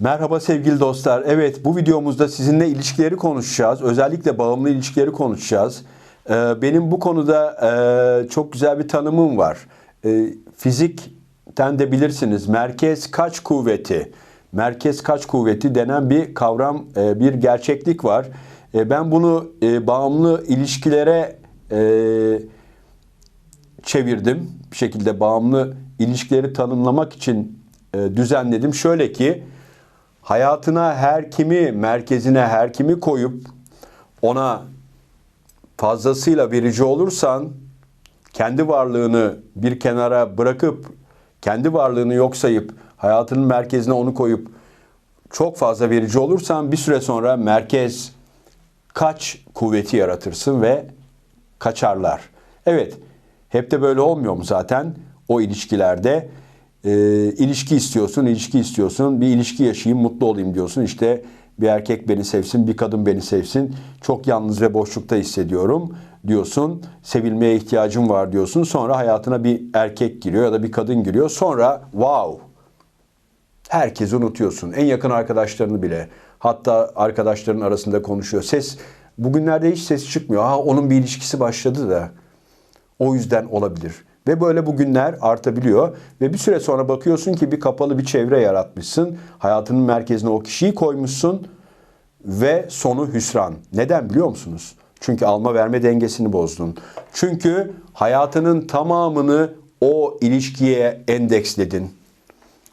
Merhaba sevgili dostlar. Evet bu videomuzda sizinle ilişkileri konuşacağız. Özellikle bağımlı ilişkileri konuşacağız. Ee, Benim bu konuda e, çok güzel bir tanımım var. Ee, Fizikten de bilirsiniz. Merkez kaç kuvveti, merkez kaç kuvveti denen bir kavram, e, bir gerçeklik var. E, Ben bunu bağımlı ilişkilere çevirdim. Bir şekilde bağımlı ilişkileri tanımlamak için düzenledim. Şöyle ki hayatına her kimi merkezine her kimi koyup ona fazlasıyla verici olursan kendi varlığını bir kenara bırakıp kendi varlığını yok sayıp hayatının merkezine onu koyup çok fazla verici olursan bir süre sonra merkez kaç kuvveti yaratırsın ve kaçarlar. Evet, hep de böyle olmuyor mu zaten o ilişkilerde? Ee, ilişki istiyorsun, ilişki istiyorsun, bir ilişki yaşayayım, mutlu olayım diyorsun. İşte bir erkek beni sevsin, bir kadın beni sevsin. Çok yalnız ve boşlukta hissediyorum diyorsun. Sevilmeye ihtiyacım var diyorsun. Sonra hayatına bir erkek giriyor ya da bir kadın giriyor. Sonra wow Herkesi unutuyorsun. En yakın arkadaşlarını bile. Hatta arkadaşların arasında konuşuyor. Ses bugünlerde hiç ses çıkmıyor. Ha onun bir ilişkisi başladı da. O yüzden olabilir. Ve böyle bugünler artabiliyor. Ve bir süre sonra bakıyorsun ki bir kapalı bir çevre yaratmışsın. Hayatının merkezine o kişiyi koymuşsun. Ve sonu hüsran. Neden biliyor musunuz? Çünkü alma verme dengesini bozdun. Çünkü hayatının tamamını o ilişkiye endeksledin.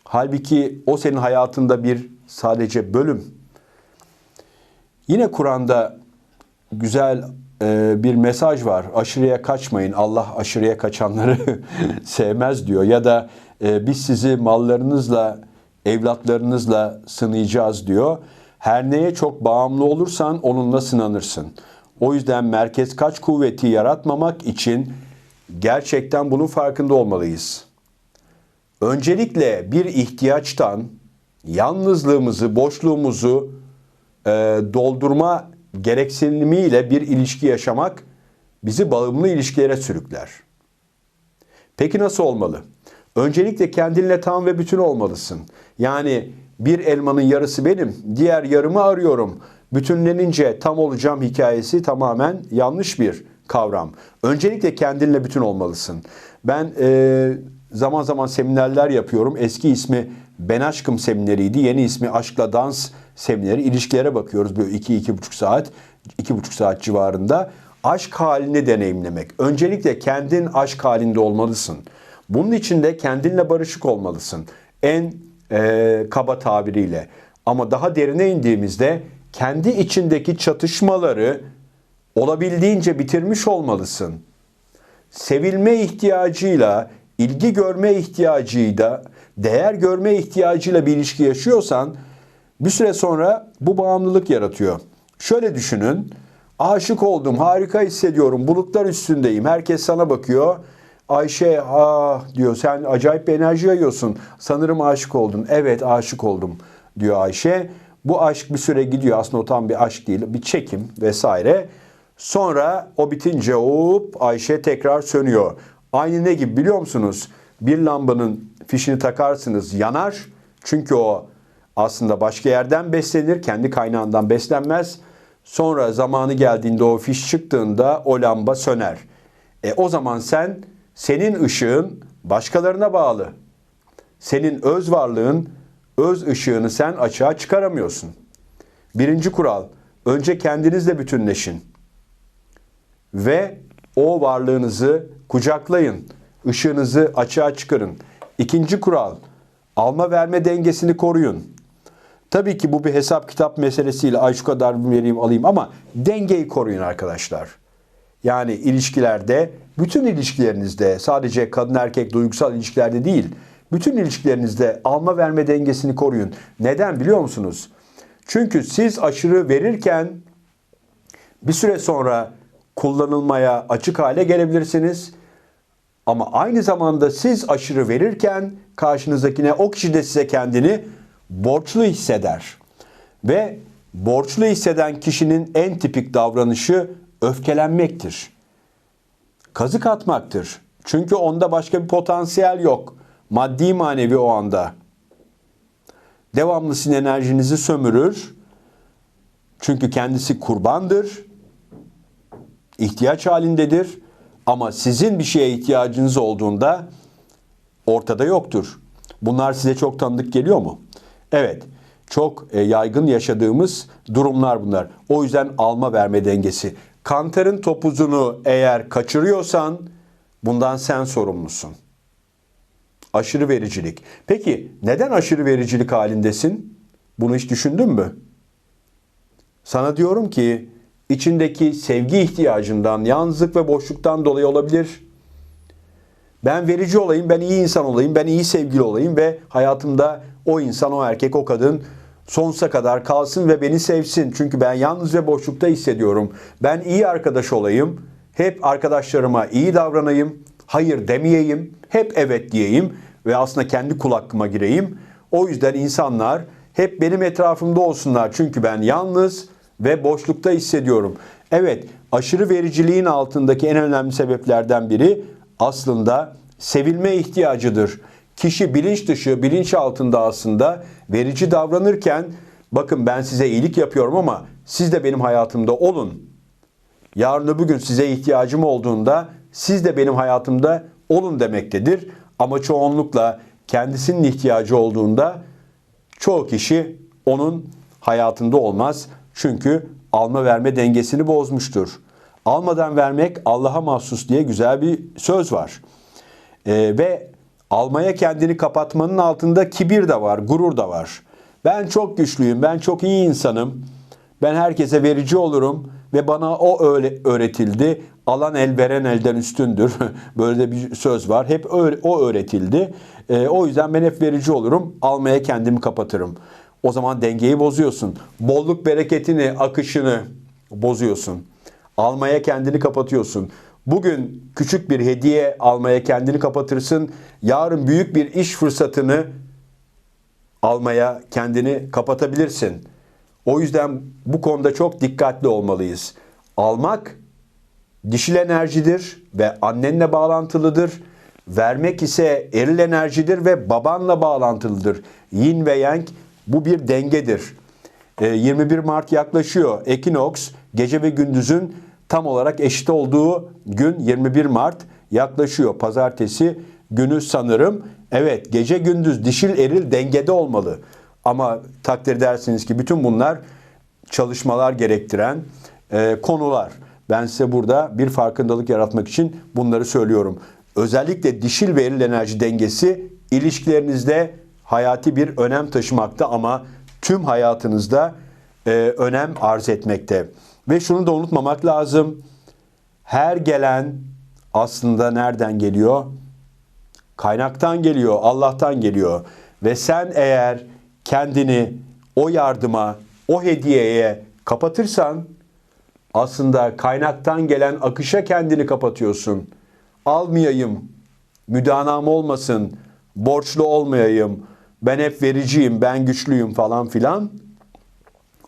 Halbuki o senin hayatında bir sadece bölüm. Yine Kur'an'da güzel bir mesaj var. Aşırıya kaçmayın. Allah aşırıya kaçanları sevmez diyor. Ya da e, biz sizi mallarınızla, evlatlarınızla sınayacağız diyor. Her neye çok bağımlı olursan onunla sınanırsın. O yüzden merkez kaç kuvveti yaratmamak için gerçekten bunun farkında olmalıyız. Öncelikle bir ihtiyaçtan yalnızlığımızı, boşluğumuzu e, doldurma gereksinimiyle bir ilişki yaşamak bizi bağımlı ilişkilere sürükler. Peki nasıl olmalı? Öncelikle kendinle tam ve bütün olmalısın. Yani bir elmanın yarısı benim, diğer yarımı arıyorum. Bütünlenince tam olacağım hikayesi tamamen yanlış bir kavram. Öncelikle kendinle bütün olmalısın. Ben e, zaman zaman seminerler yapıyorum. Eski ismi Ben Aşkım semineriydi. Yeni ismi Aşkla Dans semineri. İlişkilere bakıyoruz böyle 2-2,5 saat, 2,5 saat civarında. Aşk halini deneyimlemek. Öncelikle kendin aşk halinde olmalısın. Bunun için de kendinle barışık olmalısın. En e, kaba tabiriyle. Ama daha derine indiğimizde kendi içindeki çatışmaları olabildiğince bitirmiş olmalısın. Sevilme ihtiyacıyla, ilgi görme ihtiyacıyla, değer görme ihtiyacıyla bir ilişki yaşıyorsan bir süre sonra bu bağımlılık yaratıyor. Şöyle düşünün. Aşık oldum, harika hissediyorum, bulutlar üstündeyim. Herkes sana bakıyor. Ayşe ah diyor sen acayip bir enerji yayıyorsun. Sanırım aşık oldun. Evet aşık oldum diyor Ayşe. Bu aşk bir süre gidiyor. Aslında o tam bir aşk değil. Bir çekim vesaire. Sonra o bitince hop Ayşe tekrar sönüyor. Aynı ne gibi biliyor musunuz? Bir lambanın fişini takarsınız yanar. Çünkü o aslında başka yerden beslenir. Kendi kaynağından beslenmez. Sonra zamanı geldiğinde o fiş çıktığında o lamba söner. E o zaman sen senin ışığın başkalarına bağlı. Senin öz varlığın, öz ışığını sen açığa çıkaramıyorsun. Birinci kural, önce kendinizle bütünleşin. Ve o varlığınızı kucaklayın. Işığınızı açığa çıkarın. İkinci kural, alma verme dengesini koruyun. Tabii ki bu bir hesap kitap meselesiyle ay şu kadar vereyim alayım ama dengeyi koruyun arkadaşlar. Yani ilişkilerde, bütün ilişkilerinizde sadece kadın erkek duygusal ilişkilerde değil, bütün ilişkilerinizde alma verme dengesini koruyun. Neden biliyor musunuz? Çünkü siz aşırı verirken bir süre sonra kullanılmaya açık hale gelebilirsiniz. Ama aynı zamanda siz aşırı verirken karşınızdakine o kişi de size kendini borçlu hisseder. Ve borçlu hisseden kişinin en tipik davranışı öfkelenmektir. Kazık atmaktır. Çünkü onda başka bir potansiyel yok. Maddi manevi o anda. Devamlı sizin enerjinizi sömürür. Çünkü kendisi kurbandır. ihtiyaç halindedir. Ama sizin bir şeye ihtiyacınız olduğunda ortada yoktur. Bunlar size çok tanıdık geliyor mu? Evet. Çok e, yaygın yaşadığımız durumlar bunlar. O yüzden alma verme dengesi. Kantarın topuzunu eğer kaçırıyorsan bundan sen sorumlusun. Aşırı vericilik. Peki neden aşırı vericilik halindesin? Bunu hiç düşündün mü? Sana diyorum ki içindeki sevgi ihtiyacından, yalnızlık ve boşluktan dolayı olabilir. Ben verici olayım, ben iyi insan olayım, ben iyi sevgili olayım ve hayatımda o insan, o erkek, o kadın sonsuza kadar kalsın ve beni sevsin. Çünkü ben yalnız ve boşlukta hissediyorum. Ben iyi arkadaş olayım, hep arkadaşlarıma iyi davranayım, hayır demeyeyim, hep evet diyeyim ve aslında kendi kul gireyim. O yüzden insanlar hep benim etrafımda olsunlar. Çünkü ben yalnız ve boşlukta hissediyorum. Evet, aşırı vericiliğin altındaki en önemli sebeplerden biri aslında sevilme ihtiyacıdır. Kişi bilinç dışı, bilinç altında aslında verici davranırken bakın ben size iyilik yapıyorum ama siz de benim hayatımda olun. Yarın öbür gün size ihtiyacım olduğunda siz de benim hayatımda olun demektedir. Ama çoğunlukla kendisinin ihtiyacı olduğunda çoğu kişi onun hayatında olmaz. Çünkü alma verme dengesini bozmuştur. Almadan vermek Allah'a mahsus diye güzel bir söz var. Ee, ve almaya kendini kapatmanın altında kibir de var, gurur da var. Ben çok güçlüyüm, ben çok iyi insanım. Ben herkese verici olurum ve bana o öyle öğretildi. Alan el veren elden üstündür. Böyle de bir söz var. Hep öyle, o öğretildi. Ee, o yüzden ben hep verici olurum. Almaya kendimi kapatırım. O zaman dengeyi bozuyorsun. Bolluk bereketini, akışını bozuyorsun. Almaya kendini kapatıyorsun. Bugün küçük bir hediye almaya kendini kapatırsın. Yarın büyük bir iş fırsatını almaya kendini kapatabilirsin. O yüzden bu konuda çok dikkatli olmalıyız. Almak dişil enerjidir ve annenle bağlantılıdır. Vermek ise eril enerjidir ve babanla bağlantılıdır. Yin ve yang bu bir dengedir. 21 Mart yaklaşıyor. Ekinoks gece ve gündüzün tam olarak eşit olduğu gün 21 Mart yaklaşıyor. Pazartesi günü sanırım. Evet gece gündüz dişil eril dengede olmalı. Ama takdir edersiniz ki bütün bunlar çalışmalar gerektiren e, konular. Ben size burada bir farkındalık yaratmak için bunları söylüyorum. Özellikle dişil ve eril enerji dengesi ilişkilerinizde hayati bir önem taşımakta ama tüm hayatınızda e, önem arz etmekte. Ve şunu da unutmamak lazım. Her gelen aslında nereden geliyor? Kaynaktan geliyor, Allah'tan geliyor. Ve sen eğer kendini o yardıma, o hediyeye kapatırsan aslında kaynaktan gelen akışa kendini kapatıyorsun. Almayayım, müdanam olmasın, borçlu olmayayım, ben hep vericiyim, ben güçlüyüm falan filan.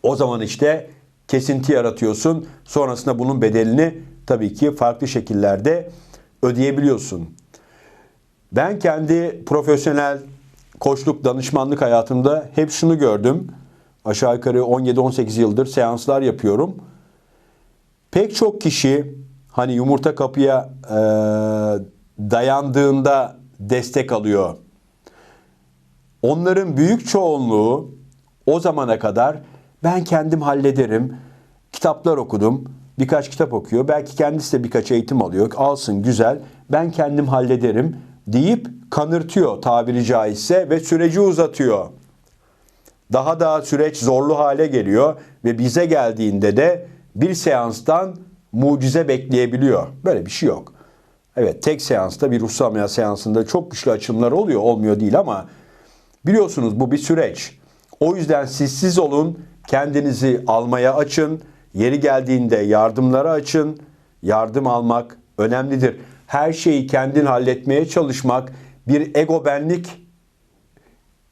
O zaman işte kesinti yaratıyorsun. Sonrasında bunun bedelini tabii ki farklı şekillerde ödeyebiliyorsun. Ben kendi profesyonel koçluk, danışmanlık hayatımda hep şunu gördüm. Aşağı yukarı 17-18 yıldır seanslar yapıyorum. Pek çok kişi hani yumurta kapıya e, dayandığında destek alıyor. Onların büyük çoğunluğu o zamana kadar ben kendim hallederim. Kitaplar okudum. Birkaç kitap okuyor. Belki kendisi de birkaç eğitim alıyor. Alsın güzel. Ben kendim hallederim deyip kanırtıyor tabiri caizse ve süreci uzatıyor. Daha da süreç zorlu hale geliyor ve bize geldiğinde de bir seanstan mucize bekleyebiliyor. Böyle bir şey yok. Evet tek seansta bir ruhsal seansında çok güçlü açımlar oluyor. Olmuyor değil ama biliyorsunuz bu bir süreç. O yüzden siz siz olun, kendinizi almaya açın. Yeri geldiğinde yardımlara açın. Yardım almak önemlidir. Her şeyi kendin halletmeye çalışmak bir ego benlik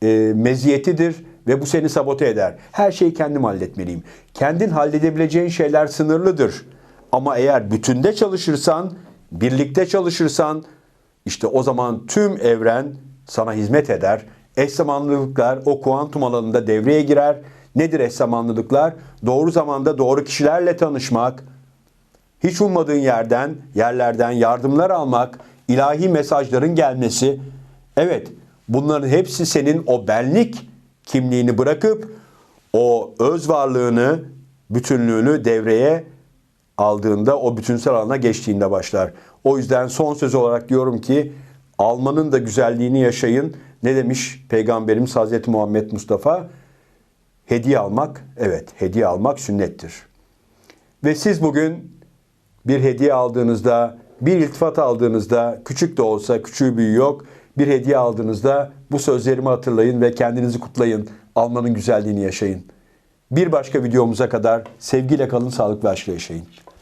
e, meziyetidir ve bu seni sabote eder. Her şeyi kendim halletmeliyim. Kendin halledebileceğin şeyler sınırlıdır. Ama eğer bütünde çalışırsan, birlikte çalışırsan işte o zaman tüm evren sana hizmet eder. Eş zamanlılıklar o kuantum alanında devreye girer. Nedir eş zamanlılıklar? Doğru zamanda doğru kişilerle tanışmak, hiç ummadığın yerden, yerlerden yardımlar almak, ilahi mesajların gelmesi. Evet, bunların hepsi senin o benlik kimliğini bırakıp o öz varlığını, bütünlüğünü devreye aldığında, o bütünsel alana geçtiğinde başlar. O yüzden son söz olarak diyorum ki almanın da güzelliğini yaşayın. Ne demiş Peygamberimiz Hazreti Muhammed Mustafa? Hediye almak, evet hediye almak sünnettir. Ve siz bugün bir hediye aldığınızda, bir iltifat aldığınızda, küçük de olsa küçüğü büyüğü yok, bir hediye aldığınızda bu sözlerimi hatırlayın ve kendinizi kutlayın. Almanın güzelliğini yaşayın. Bir başka videomuza kadar sevgiyle kalın, sağlıklı aşkla yaşayın.